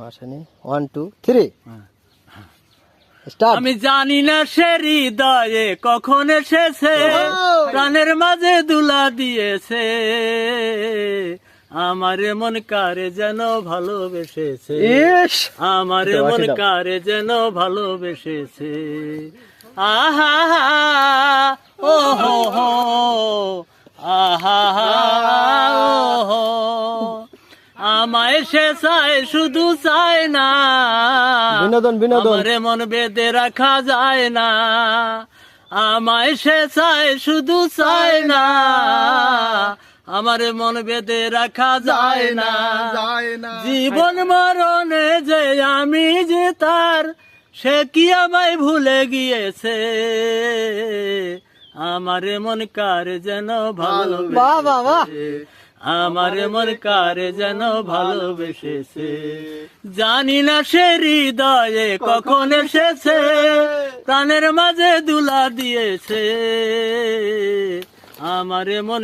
আসেনি one two three আমি জানি না সে হৃদয়ে কখন এসেছে। প্রাণের মাঝে দুলা দিয়েছে। আমার মন কারে যেন ভালোবেসেছে। আমার মন কারে যেন ভালোবেসেছে। আহা ও হো হো। আহা। আমায় সে চায় শুধু চায় না। বিনোদন, বিনোদন। আমারে মন বেঁধে রাখা যায় না। আমায় সে চায় শুধু চায় না। আমার মন বেঁধে রাখা যায় না। জীবন মরণে যে আমি যে তার সে কি আমায় ভুলে গিয়েছে? আমার মন কার যেন ভালো বাহ। আমার মন কারে যেন ভালোবেসেছে। জানি না সে হৃদয়ে কখন এসেছে। প্রাণের মাঝে দুলা দিয়েছে। আমার মন